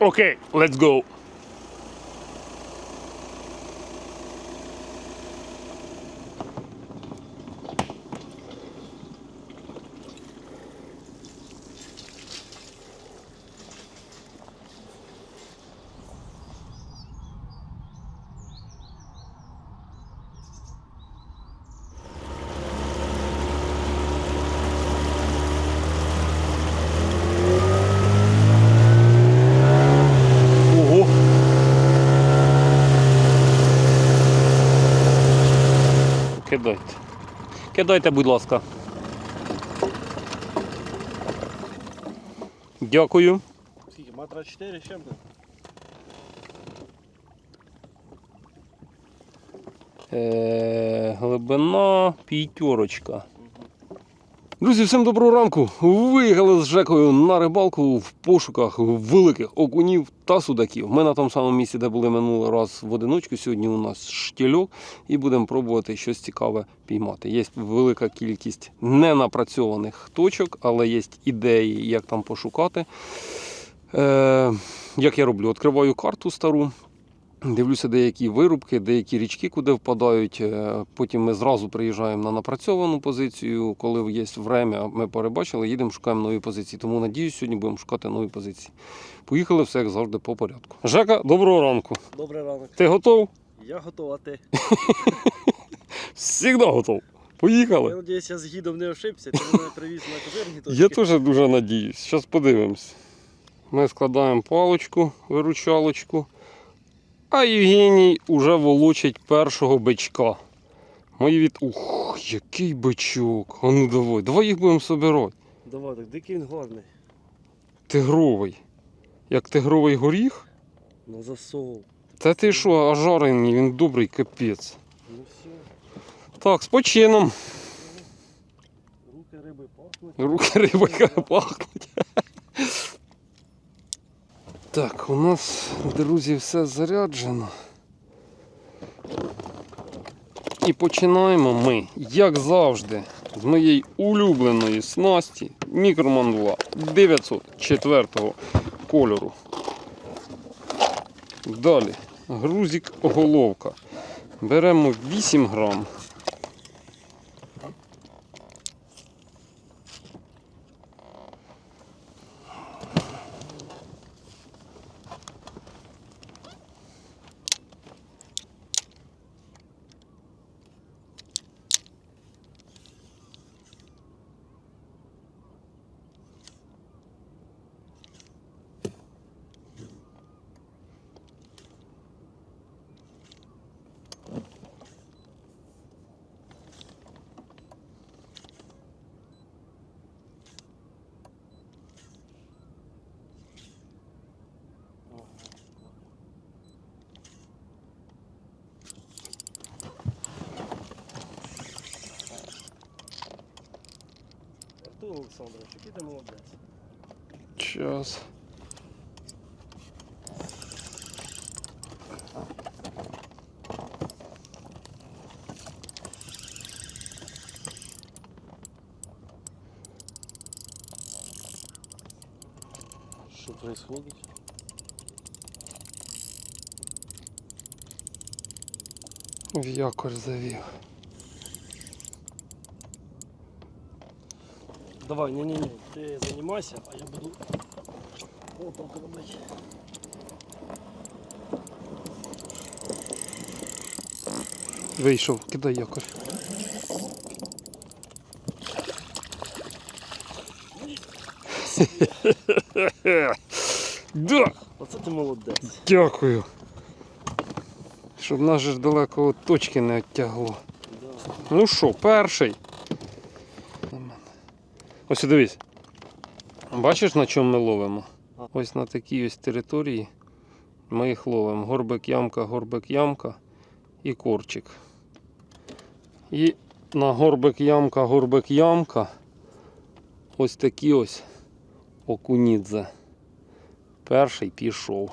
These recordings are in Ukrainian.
Okay, let's go. Кидайте, будь ласка. Дякую. Скільки? Матра 4 з чим-то? Е, глибина п'ятерочка. Друзі, всім доброго ранку. Виїхали з Жекою на рибалку в пошуках великих окунів та судаків. Ми на тому самому місці, де були минулий раз в одиночку. Сьогодні у нас штільок і будемо пробувати щось цікаве піймати. Є велика кількість ненапрацьованих точок, але є ідеї, як там пошукати. Е, як я роблю? Відкриваю карту стару, Дивлюся деякі вирубки, деякі річки, куди впадають. Е, Потім ми зразу приїжджаємо на напрацьовану позицію. Коли є время, ми перебачили, їдемо, шукаємо нові позиції. Тому надіюсь, сьогодні будемо шукати нові позиції. Поїхали все як завжди по порядку. Жека, доброго ранку. Добрий ранок. Ти готов? Я готова, а ти? Всігда готов. Я Поїхали. сподіваюся, я з гідом не ошибся, ти мене привіз на козирні точки. Я теж дуже надіюсь. Зараз подивимось. Ми складаємо паличку, виручалочку. А Євгеній уже волочить першого бичка. Мої від. Ух, який бичок. А ну давай, давай їх будемо собирати. Давай, так дикий він гарний. Тигровий. Як тигровий горіх? Ну засов. Та ти що, а жарений, він добрий капець. Ну все, Так, з почином. руки риби пахнуть. Руки риби пахнуть. Так, у нас, друзі, все заряджено. І починаємо ми, як завжди, з моєї улюбленої снасті мікромандула 904 кольору. Далі грузик головка. Беремо 8 грам. Олександрович, який ти молодець. Час. Що відбувається? В якорь завів. Давай, ні-ні-ні, ти займайся, а я буду отак робити. Вийшов, кидай якорь. Да, Оце ти молодець. дякую. Щоб нас же ж далеко від точки не відтягло. Да. Ну що, перший. Ось дивись. Бачиш, на чому ми ловимо? Ось на такій ось території ми їх ловимо. Горбик ямка, горбик ямка і корчик. І на горбик ямка, горбик ямка. Ось такі ось окунідзе. Перший пішов.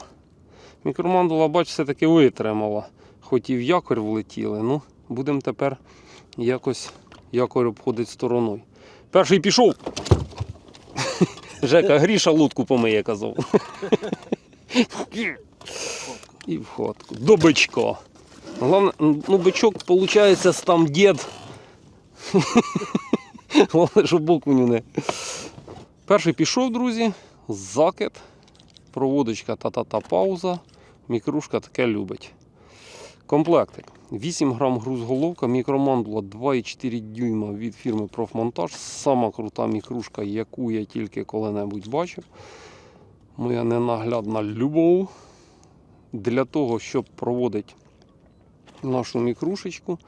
Мікромандула, бач, все-таки витримала. Хоч і в якорь влетіли, ну, будемо тепер якось якорь обходить стороною. Перший пішов. Жека, Гріша лодку помиє, казав. І в ходку. До бичка. Головне, ну бичок, виходить, там дід. Головне, щоб окуню не. Перший пішов, друзі. Закид. Проводочка та-та-та пауза. Мікрушка таке любить. Комплектик. 8 грам грузголовка, мікромандула 2,4 дюйма від фірми Профмонтаж. Сама крута мікрушка, яку я тільки коли-небудь бачив. Моя ненаглядна любов. Для того, щоб проводити нашу мікрушечку,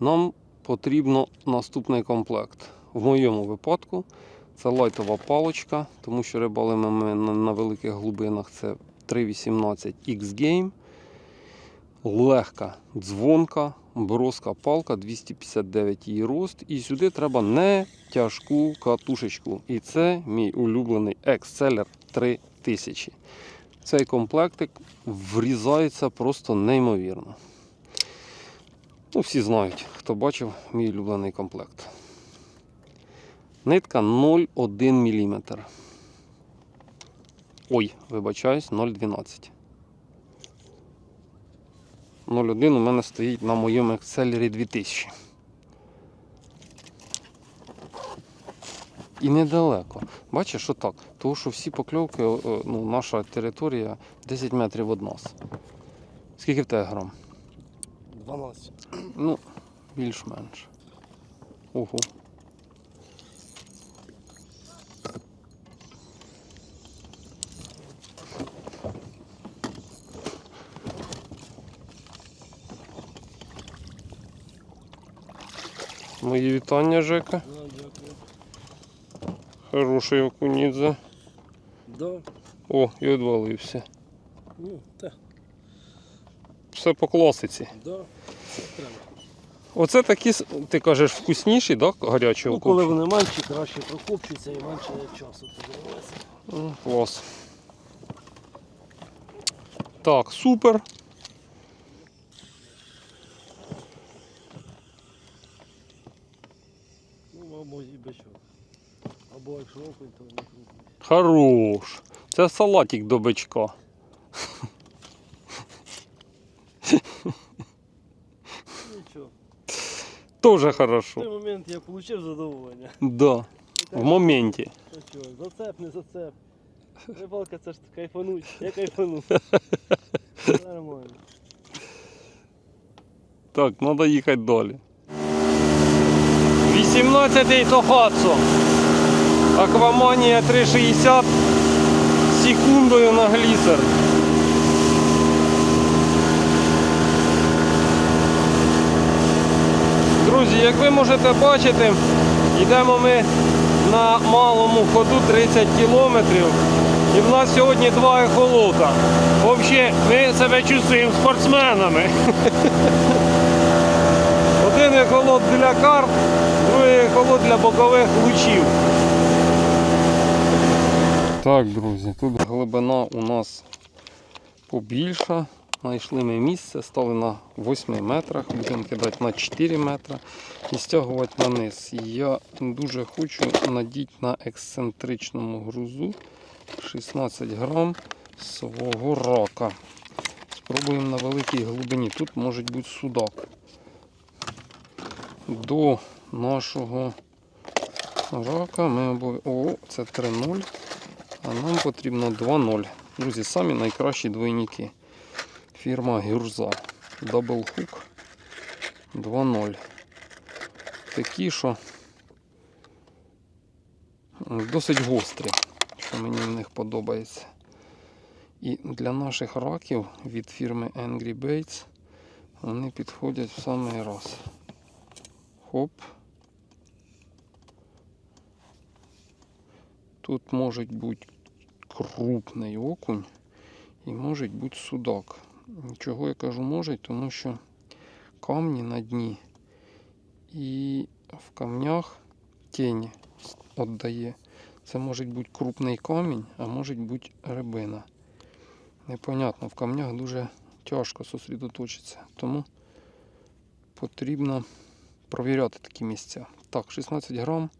нам потрібно наступний комплект. В моєму випадку це лайтова паличка, тому що рибалимо ми на, великих глибинах це 3.18 X-Game. Легка дзвонка, броска палка, 259 її рост. І сюди треба не тяжку катушечку. І це мій улюблений Exceller 3000. Цей комплектик врізається просто неймовірно. Ну, всі знають, хто бачив мій улюблений комплект. Нитка 0,1 мм. Ой, вибачаюсь, 0,12. 0,1 у мене стоїть на моєму Exceler 2000. І недалеко. Бачиш, що так? Тому що всі покльовки, о, о, ну, наша територія 10 метрів від нас. Скільки в тебе грам? 12. Ну, більш-менш. Ого. Мої вітання, Жека. Дякую. Хороший окунідзе. Да. О, і відвалився. Ну, та, Все по класиці. да. Це треба. Оце такі, ти кажеш, вкусніші, так? Гарячі Ну, коли окунці? вони менші, краще прокопчуються і менше часу подивилися. М, Клас. Так, супер. Мабуть, і бичок. Або якщо окунь, то не крупний. Хорош. Це салатик до бичка. Нічого. Тоже В той хорошо. момент я отримав задоволення. Да. В моменті. Ну зацеп, не зацеп. Рибалка це ж кайфануть. Я кайфану. Нормально. Так, треба їхати далі. 18-й Тохатсо. Акваманія 360 секундою на глісер. Друзі, як ви можете бачити, йдемо ми на малому ходу 30 кілометрів. І в нас сьогодні два ехолота. Взагалі, ми себе чувствуємо спортсменами. Один ехолот для карп, другий для бокових лучів. Так, друзі, тут глибина у нас побільша. Знайшли ми місце, стали на 8 метрах, будемо кидати на 4 метри і стягувати на низ. Я дуже хочу надіти на ексцентричному грузу 16 грам свого рака. Спробуємо на великій глибині. Тут може бути судак. До нашого рака ми обов'язково. О, це 3-0. А нам потрібно 2-0. Друзі, самі найкращі двойники. Фірма Гюрза. Hook 2-0. Такі, що досить гострі, що мені в них подобається. І для наших раків від фірми Angry Baits вони підходять в самий раз. Хоп. Тут може бути крупний окунь і може бути судак. Чого я кажу може, тому що камні на дні і в камнях тіні віддає. Це може бути крупний камінь, а може бути рибина. Непонятно, в камнях дуже тяжко зосередоточитися. Тому потрібно провіряти такі місця. Так, 16 грам.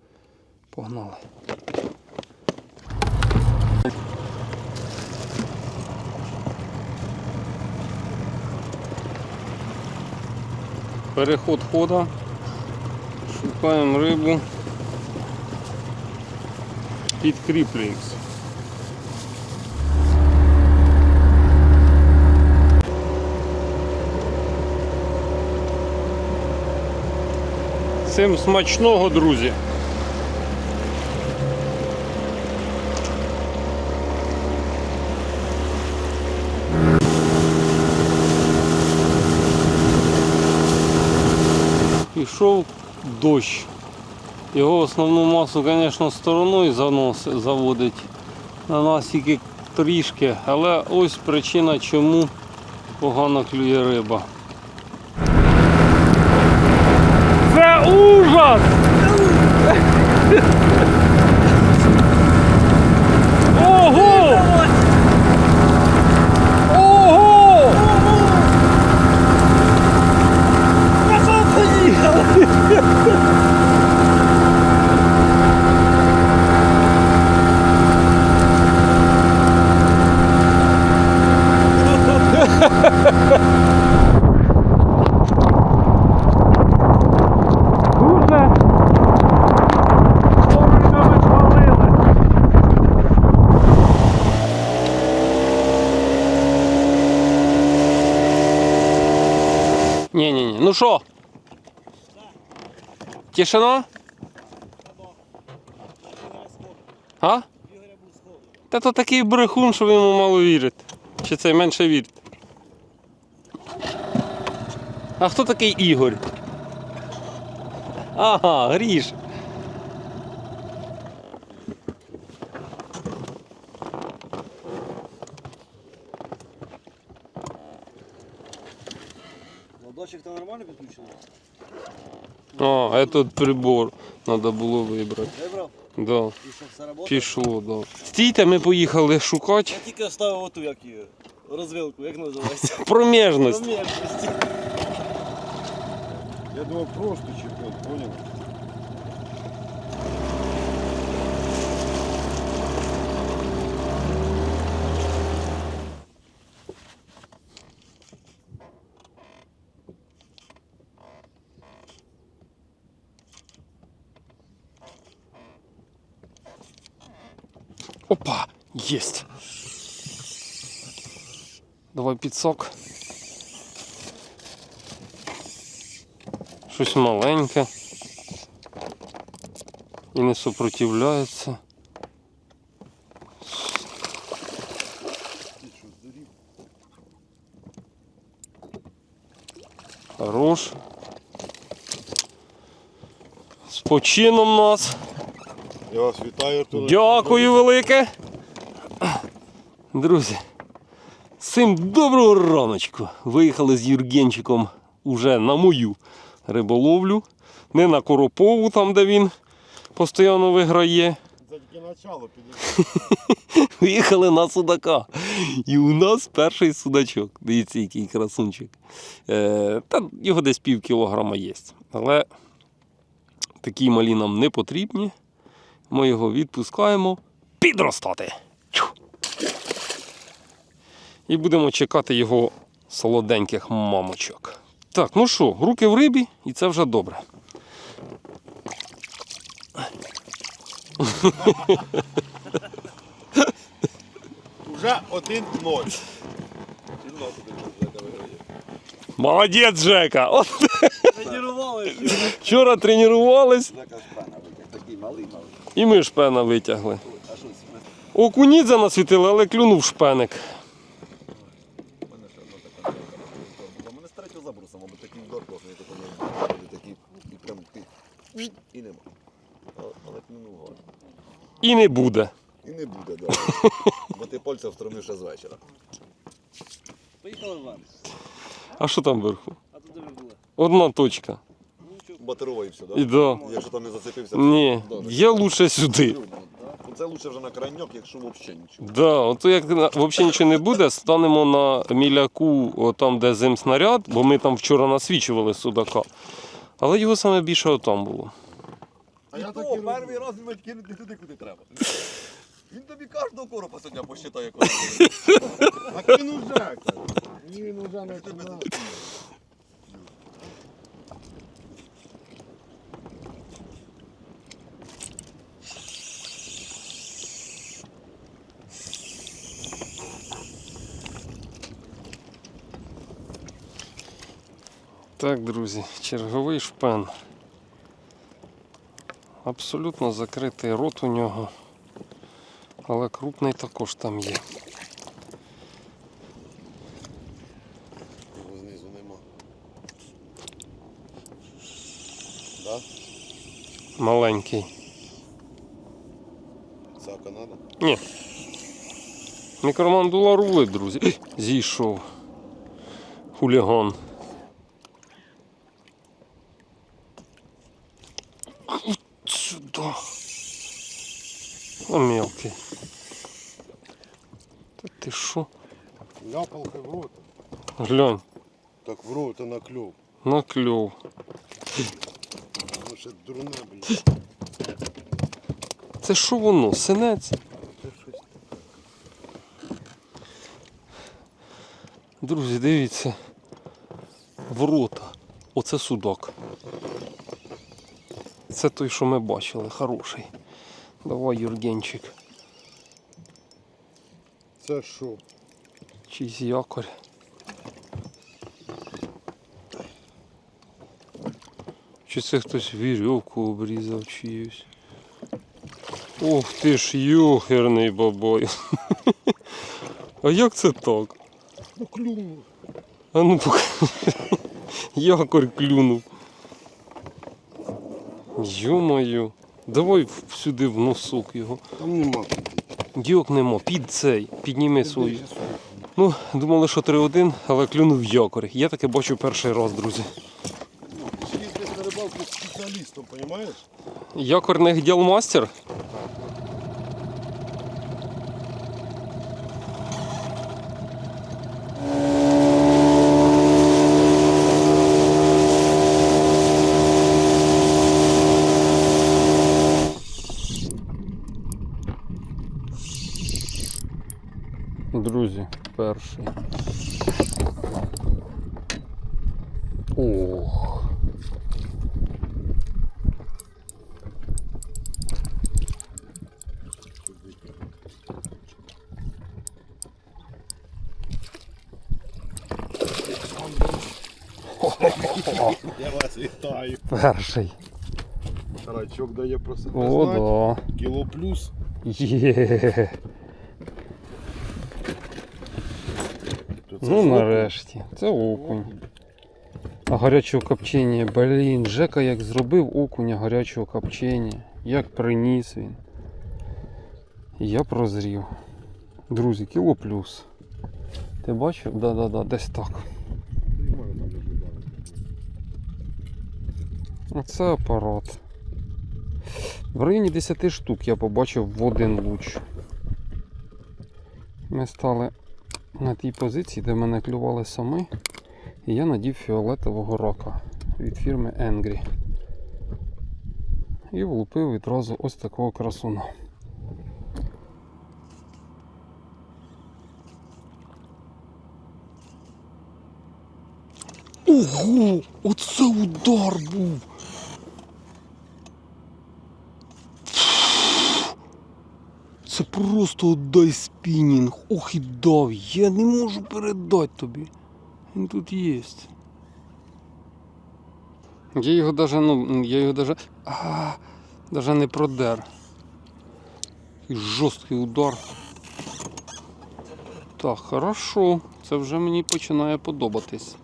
Погнали. Переход хода, шукаємо рибу, підкріплюємося. Всім смачного, друзі! Дощ. Його основну масу, звісно, стороною занос, заводить. На нас тільки трішки, але ось причина, чому погано клює риба. Це ужас! Ого! Дуже. Вовремя ми спалили. Ні, ні, ні. Ну що? Тишина? А? Та то такий брехун, що ви йому мало вірите. Чи це менше вірите? А хто такий Ігор? Ага, гріш. Ладочок там нормально підключили? О, этот прибор треба було вибрати. Вибрав? Да. І що все робота? Пішло, да. Стійте, ми поїхали шукати Я тільки оставив оту, як її, розвилку, як називається? проміжність. Проміжність. Я думав просто чехол, понял? Опа, єсть. Давай підсок. Щось маленьке. І не супротивляється. Хорош. З почином нас. Я вас вітаю, Артур. Дякую велике. Друзі, всім доброго раночку. Виїхали з Євгенчиком уже на мою риболовлю. Не на Коропову, там де він постійно виграє. Це тільки начало піде. Виїхали на судака. І у нас перший судачок. Дивіться, який красунчик. Е, та його десь пів кілограма є. Але такі малі нам не потрібні. Ми його відпускаємо підростати. І будемо чекати його солоденьких мамочок. Так, ну що, руки в рибі, і це вже добре. Уже 1-0. Молодець, Жека! От Тренували. вчора тренувались. І ми шпена витягли. А що ми Окунідзе насвітили, але клюнув шпеник. У мене ще одна така була. У мене з третього забросом, або такий удар класний, я такий не такий, і прям ти. І нема. Але, але. І не буде. І не буде, да. Бо ти пальця встромив ще з вечора. Поїхали в. А що там вверху? А тут де ви були? Одна точка. Ну нічого. Батарова і да? Якщо там не зацепився, Ні, є лучше сюди. Ну, Це лучше вже на крайньок, якщо взагалі нічого. Да, ото як взагалі нічого не буде, станемо на міляку, там, де зимснаряд, бо ми там вчора насвічували судака. Але його саме більше отам було. А я так перший раз він кинуть не туди, куди треба. Він тобі кожного коропа сьогодні посчитає коли. А він уже. Він уже не туди. Так, друзі, черговий шпен. Абсолютно закритий рот у нього. Але крупний також там є. Знизу нема. Да? Маленький. Ця Канада? Ні. Мікромандула рулить, друзі. Зійшов. Хуліган. От Сюди. А мелкий. Та ти що? Ляпалка в рот. Глянь, Так в рот, а на клюв. накльов. Ну ще дурне, блядь. Це що воно? Синець? Друзі, дивіться. Ворота. Оце судак. Це той, що ми бачили, хороший. Давай, Юргенчик. Це що? Чийсь якорь. Чи це хтось вірьовку обрізав чиюсь. Ох ти ж юхерний бабой. А як це так? Ну клюнув. А ну покажи. Якорь клюнув. Йо-моє. Давай сюди в носок його. Там нема. Діок нема, під цей, підніми свою. Ну, думали, що 3-1, але клюнув якорь. Я таке бачу перший раз, друзі. З спеціалістом, розумієш? Якорний ділмастер. Друзі, перший. Ох. Я вас вітаю. Перший. Рачок дає про себе О, да. Кіло плюс. Є. Ну нарешті. Це окунь. А гарячого копчення, блін, Жека як зробив окуня гарячого копчення, як приніс він. Я прозрів. Друзі, кіло плюс. Ти бачив? Да-да-да, десь так. Оце апарат. В районі 10 штук я побачив в один луч. Ми стали на тій позиції, де мене клювали самі. І я надів фіолетового рака від фірми Angry. І влупив відразу ось такого красуна. Ого! Оце удар був! Це просто отдай спінінг. Ох і дав. Я не можу передати тобі. Він тут є. Я його даже, ну, я його даже. А, даже не продер. Такий жорсткий удар. Так, хорошо. Це вже мені починає подобатись.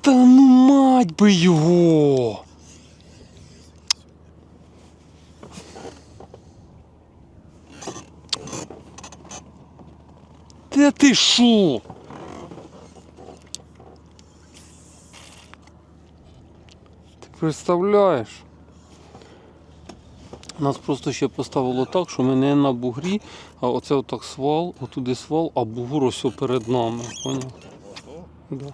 Та ну би його! Та ти шо? Ти представляєш? Нас просто ще поставило так, що ми не на бугрі, а оце отак свал, отуди свал, а бугур ось перед нами. Поняв? Да.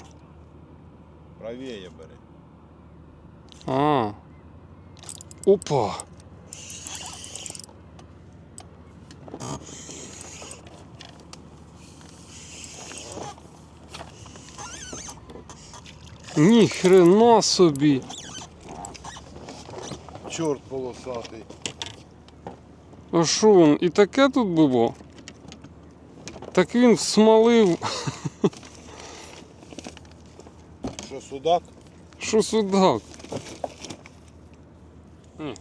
правіє бери. А. Опа. Ні хрена собі. Чорт полосатий. А що він? І таке тут було? Так він всмалив, Що судак? що судак. Ні.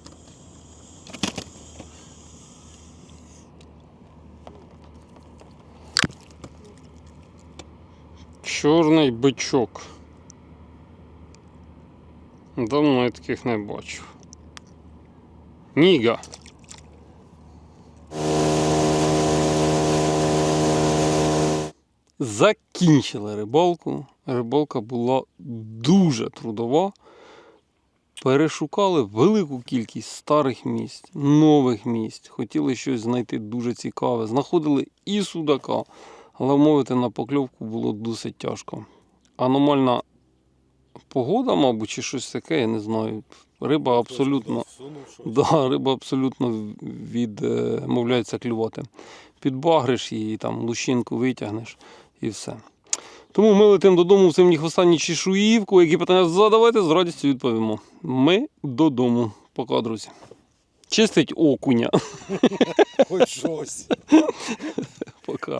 Чорний бичок. Давно я таких не бачив. Ніга. Закінчили рибалку. Рибалка була дуже трудова. Перешукали велику кількість старих місць, нових місць. Хотіли щось знайти дуже цікаве. Знаходили і судака, але вмовити на покльовку було досить тяжко. Аномальна погода, мабуть, чи щось таке, я не знаю. Риба абсолютно. Да, риба абсолютно відмовляється клювати. Підбагриш її, там лущинку витягнеш і все. Тому ми летимо додому в цим останні чешуївку. Які питання задавайте, з радістю відповімо. Ми додому. Пока, друзі. Чистить окуня. Хоч щось. Пока.